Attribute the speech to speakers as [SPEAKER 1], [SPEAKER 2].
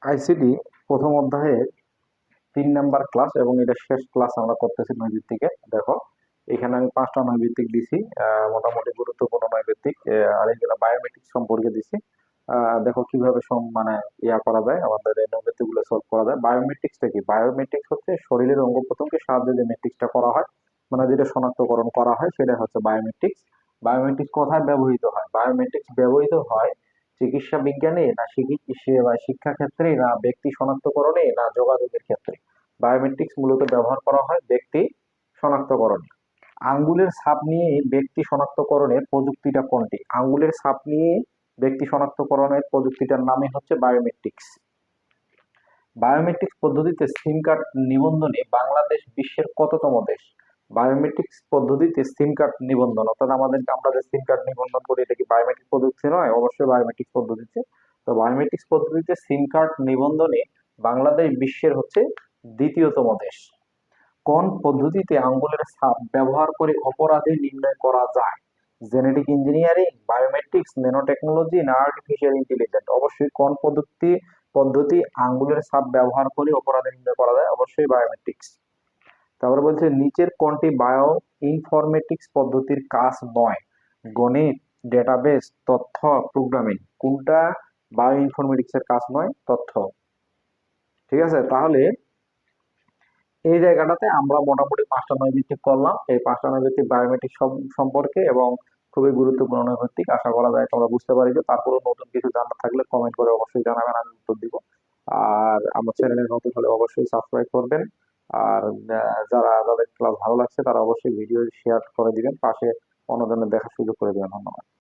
[SPEAKER 1] ICD প্রথম অধ্যায়ের তিন নাম্বার ক্লাস এবং এটা শেষ ক্লাস আমরা করতেছি নৈভিত্তিকে। দেখো, এখানে আমি পাঁচটা নৈভিত্তিক দিছি মোটামুটি গুরুত্বপূর্ণ নৈভিত্তিক আর এগুলো বায়োমেট্রিক সম্পর্কে দিছি। দেখো কীভাবে সম- মানে ইয়া করা যায়, আমাদের এই নৈভিত্তিকগুলো সলভ করা যায়। বায়োমেট্রিক্সটা কি? বায়োমেট্রিক্স হচ্ছে শরীরের অঙ্গ প্রত্যঙ্গকে সাহায্যে যে মেট্রিক্সটা করা হয়। মানে যেটা শনাক্তকরণ করা হয় সেটা হচ্ছে বায়োমেট্রিক্স বায়োমেট্রিক্স কোথায় ব্যবহৃত হয়? বায়োমেট্রিক্স ব্যবহৃত হয় চিকিৎসা বিজ্ঞানে না শিক্ষি- বা শিক্ষা ক্ষেত্রে না ব্যক্তি শনাক্তকরণে, না যোগাযোগের ক্ষেত্রে। বায়োমেট্রিক্স মূলত ব্যবহার করা হয় ব্যক্তি শনাক্তকরণে। আঙ্গুলের ছাপ নিয়ে ব্যক্তি শনাক্তকরণের প্রযুক্তিটা কোনটি? আঙ্গুলের ছাপ নিয়ে ব্যক্তি শনাক্তকরণের প্রযুক্তিটার নামই হচ্ছে বায়োমেট্রিক্স। বায়োমেট্রিক্স পদ্ধতিতে সিম কার্ড নিবন্ধনে বাংলাদেশ বিশ্বের কততম দেশ? বায়োমেট্রিক্স পদ্ধতিতে সিম কার্ড নিবন্ধন, অর্থাৎ আমাদের আমরা যে সিম কার্ড নিবন্ধন করি, এটা কি বায়োমেট্রিক পদ্ধতি নয়? অবশ্যই বায়োমেট্রিক পদ্ধতিতে। তো বায়োমেট্রিক্স পদ্ধতিতে সিম কার্ড নিবন্ধনে বাংলাদেশ বিশ্বের হচ্ছে দ্বিতীয়তম দেশ। কোন পদ্ধতিতে আঙ্গুলের ছাপ ব্যবহার করে অপরাধী নির্ণয় করা যায়? জেনেটিক ইঞ্জিনিয়ারিং বায়োমেট্রিক্স ন্যানোটেকনোলজি না আর্টিফিশিয়াল ইন্টেলিজেন্স অবশ্যই কোন পদ্ধতি পদ্ধতি আঙ্গুলের ছাপ ব্যবহার করে অপরাধী নির্ণয় করা যায়? অবশ্যই বায়োমেট্রিক্স তারপরে বলছে, নিচের কোনটি বায়ো ইনফরমেটিক্স পদ্ধতির কাজ নয়? গণিত, ডেটাবেস, তথ্য, প্রোগ্রামিং। কোনটা বায়ো ইনফরমেটিক্স এর কাজ নয়? তথ্য। ঠিক আছে? তাহলে এই জায়গাটাতে আমরা মোটামুটি পাঁচটা নৈভিত্তিক করলাম। এই পাঁচটা নৈভিত্তিক বায়োমেট্রিক সম্পর্কে এবং খুবই গুরুত্বপূর্ণ নৈভিত্তিক আশা করা যায় তোমরা বুঝতে পারি যে তারপরেও নতুন কিছু জানার থাকলে কমেন্ট করে অবশ্যই জানাবেন, আমি উত্তর দিব। আর আমার চ্যানেলে নতুন হলে অবশ্যই সাবস্ক্রাইব করবেন। আর যারা যাদের ক্লাস ভালো লাগছে তারা অবশ্যই ভিডিও শেয়ার করে দিবেন, পাশে অন্যজনের দেখার সুযোগ করে দেবেন, ধন্যবাদ।